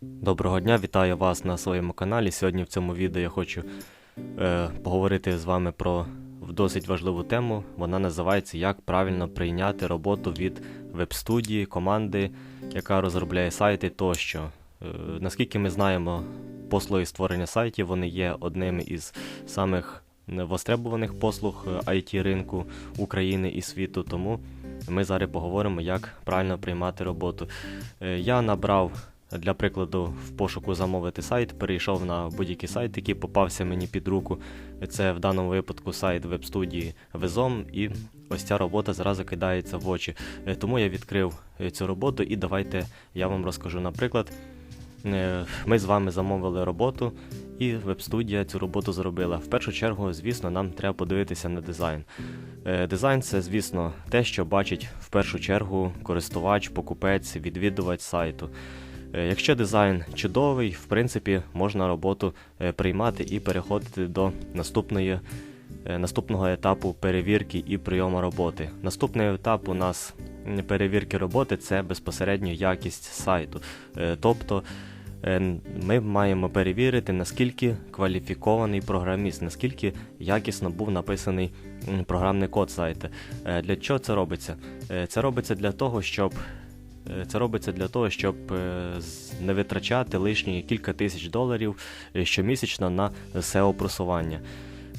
Доброго дня, вітаю вас на своєму каналі. Сьогодні в цьому відео я хочу е, поговорити з вами про досить важливу тему. Вона називається Як правильно прийняти роботу від веб-студії, команди, яка розробляє сайти тощо. Е, наскільки ми знаємо, послуги створення сайтів вони є одним із самих востребуваних послуг it ринку України і світу. Тому ми зараз поговоримо, як правильно приймати роботу. Е, Я набрав для прикладу, в пошуку замовити сайт, перейшов на будь-який сайт, який попався мені під руку. Це в даному випадку сайт веб-студії Везом, і ось ця робота зразу кидається в очі. Е, Тому я відкрив е, цю роботу і давайте я вам розкажу. Наприклад, е, ми з вами замовили роботу, і веб-студія цю роботу зробила. В першу чергу, звісно, нам треба подивитися на дизайн. Дизайн це, звісно, те, що бачить в першу чергу користувач, покупець, відвідувач сайту. Е, Якщо дизайн чудовий, в принципі, можна роботу е, приймати і переходити до наступної, е, наступного етапу перевірки і прийому роботи. Наступний етап у нас перевірки роботи це безпосередньо якість сайту. Тобто ми маємо перевірити, наскільки кваліфікований програміст, наскільки якісно був написаний програмний код сайту. Для чого це робиться? Це робиться для того, щоб Це робиться для того, щоб е, не витрачати лишні кілька тисяч доларів е, щомісячно на SEO просування.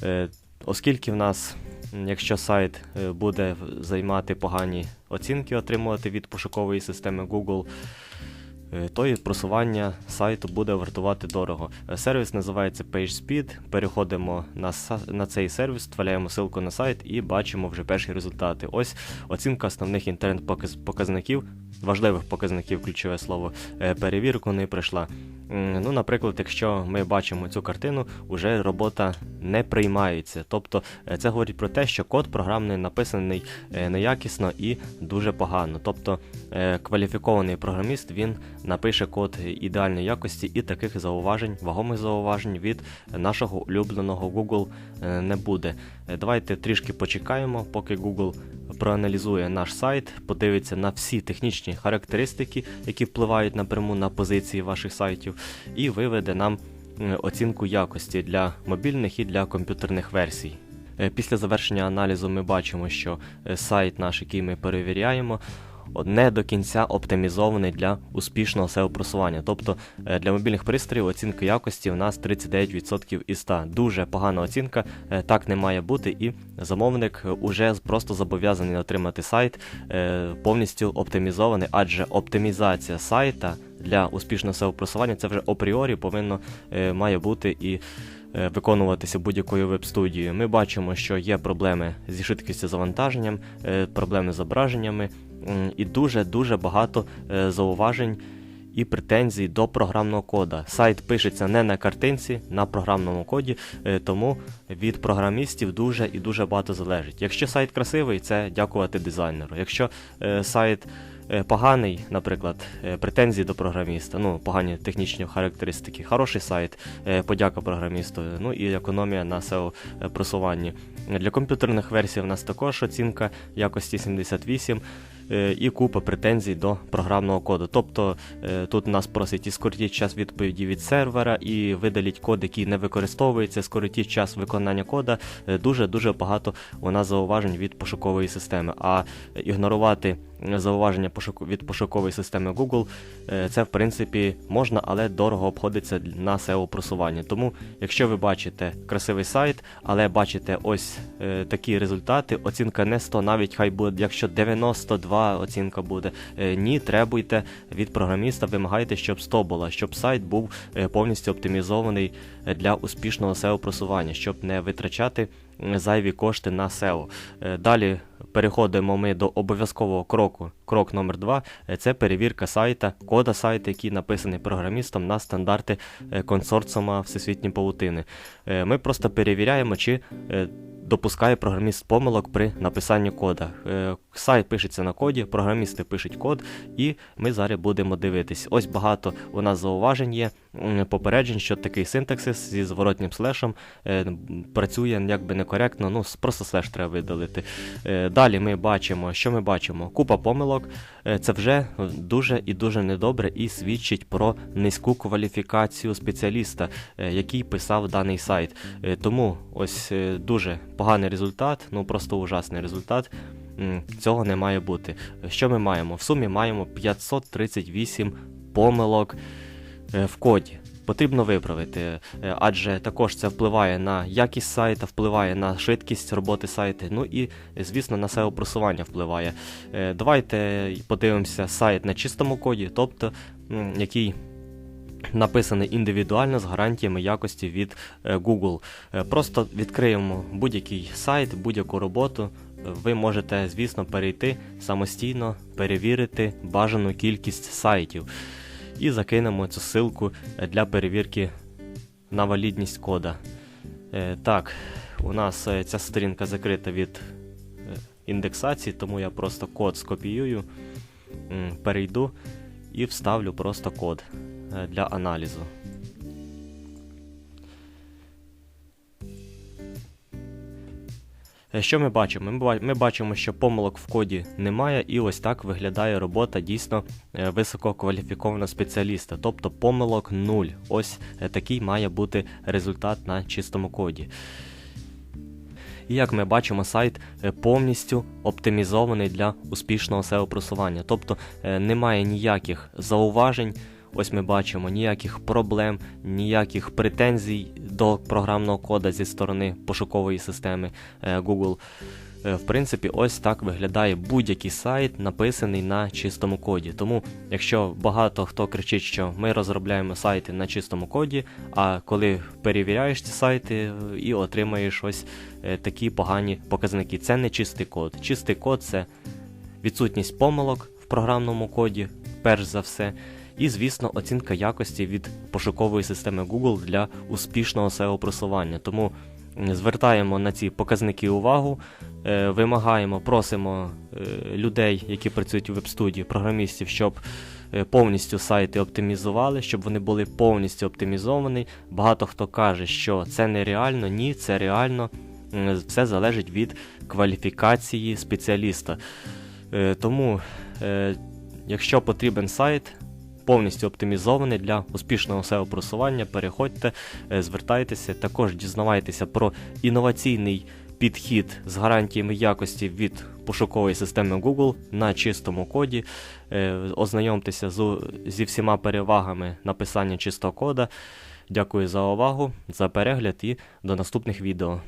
Е, Оскільки в нас, якщо сайт е, буде займати погані оцінки, отримувати від пошукової системи Google, е, то і просування сайту буде вартувати дорого. Е, Сервіс називається PageSpeed. Переходимо на, на цей сервіс, вставляємо ссылку на сайт і бачимо вже перші результати. Ось оцінка основних інтернет-показників, важливих показників, ключове слово, е, перевірку не пройшла. Ну, наприклад, якщо ми бачимо цю картину, вже робота не приймається. Тобто е, це говорить про те, що код програмний написаний е, неякісно і дуже погано. Тобто е, кваліфікований програміст він напише код ідеальної якості і таких зауважень, вагомих зауважень від нашого улюбленого Google не буде. Давайте трішки почекаємо, поки Google проаналізує наш сайт, подивиться на всі технічні характеристики, які впливають напряму на позиції ваших сайтів, і виведе нам е, оцінку якості для мобільних і для комп'ютерних версій. Е, Після завершення аналізу ми бачимо, що е, сайт наш, який ми перевіряємо, не до кінця оптимізований для успішного SEO просування. Тобто е, для мобільних пристроїв оцінка якості у нас 39% із 100. Дуже погана оцінка, е, так не має бути, і замовник е, уже просто зобов'язаний отримати сайт повністю оптимізований, адже оптимізація сайта для успішного SEO просування це вже апріорі повинно має бути і виконуватися будь-якою веб-студією. Ми бачимо, що є проблеми зі швидкістю завантаженням, проблеми з зображеннями і дуже-дуже багато е, зауважень і претензій до програмного кода. Сайт пишеться не на картинці, на програмному коді, е, тому від програмістів дуже і дуже багато залежить. Якщо сайт красивий, це дякувати дизайнеру. Якщо е, сайт поганий, наприклад, претензії до програміста, ну, погані технічні характеристики, хороший сайт, подяка програмісту, ну і економія на SEO просуванні. Для комп'ютерних версій в нас також оцінка якості 78 е, і купа претензій до програмного коду. Тобто е, тут нас просить і скоротіть час відповіді від сервера, і видаліть код, який не використовується, скоротіть час виконання кода. Е, Дуже-дуже багато у нас зауважень від пошукової системи. А ігнорувати зауваження від пошукової системи Google е, це в принципі можна, але дорого обходиться на SEO просування. Тому, якщо ви бачите красивий сайт, але бачите ось е, такі результати, оцінка не 100, навіть хай буде, якщо 92 оцінка буде. е, ні, требуйте від програміста, вимагайте, щоб 100 була, щоб сайт був повністю оптимізований для успішного SEO просування, щоб не витрачати зайві кошти на SEO. Е, Далі переходимо ми до обов'язкового кроку. Крок номер 2 це перевірка сайта, кода сайту, який написаний програмістом на стандарти е, консорціума Всесвітньої павутини. Е, Ми просто перевіряємо, чи допускає програміст помилок при написанні кода. Сайт пишеться на коді, програмісти пишуть код, і ми зараз будемо дивитись. Ось багато у нас зауважень є, попереджень, що такий синтаксис зі зворотнім слешем е, працює якби некоректно, ну просто слеш треба видалити. Е, Далі ми бачимо, що ми бачимо? Купа помилок. Е, Це вже дуже і дуже недобре і свідчить про низьку кваліфікацію спеціаліста, який писав даний сайт. Тому ось дуже поганий результат, ну просто ужасний результат. Цього не має бути. Що ми маємо? В сумі маємо 538 помилок в коді. Потрібно виправити, е, адже також це впливає на якість сайта, впливає на швидкість роботи сайту, ну і, е, звісно, на SEO просування впливає. Е, Давайте подивимося сайт на чистому коді, тобто який написаний індивідуально з гарантіями якості від е, Google. Е, Просто відкриємо будь-який сайт, будь-яку роботу. Е, Ви можете, звісно, перейти самостійно, перевірити бажану кількість сайтів і закинемо цю ссылку для перевірки на валідність кода. Е, Так, у нас е, ця сторінка закрита від е, індексації, тому я просто код скопіюю, перейду і вставлю просто код для аналізу. Що ми бачимо? Ми бачимо, що помилок в коді немає, і ось так виглядає робота дійсно е, висококваліфікованого спеціаліста, тобто помилок 0. Ось е, такий має бути результат на чистому коді. І як ми бачимо, сайт е, повністю оптимізований для успішного SEO-просування. Тобто е, немає ніяких зауважень. Ось ми бачимо ніяких проблем, ніяких претензій до програмного кода зі сторони пошукової системи е, Google. Е, В принципі, ось так виглядає будь-який сайт, написаний на чистому коді. Тому, якщо багато хто кричить, що ми розробляємо сайти на чистому коді, а коли перевіряєш ці сайти е, і отримаєш ось такі погані показники, це не чистий код. Чистий код це відсутність помилок в програмному коді, перш за все. І, звісно, оцінка якості від пошукової системи Google для успішного SEO-просування. Тому звертаємо на ці показники увагу, е, вимагаємо, просимо е, людей, які працюють у веб-студії, програмістів, щоб е, повністю сайти оптимізували, щоб вони були повністю оптимізовані. Багато хто каже, що це нереально, ні, це реально. Все залежить від кваліфікації спеціаліста. Тому, якщо потрібен сайт, повністю оптимізований для успішного SEO-просування, переходьте, е, звертайтеся, також дізнавайтеся про інноваційний підхід з гарантіями якості від пошукової системи Google на чистому коді. Е, Ознайомтеся зі всіма перевагами написання чистого кода. Дякую за увагу, за перегляд і до наступних відео.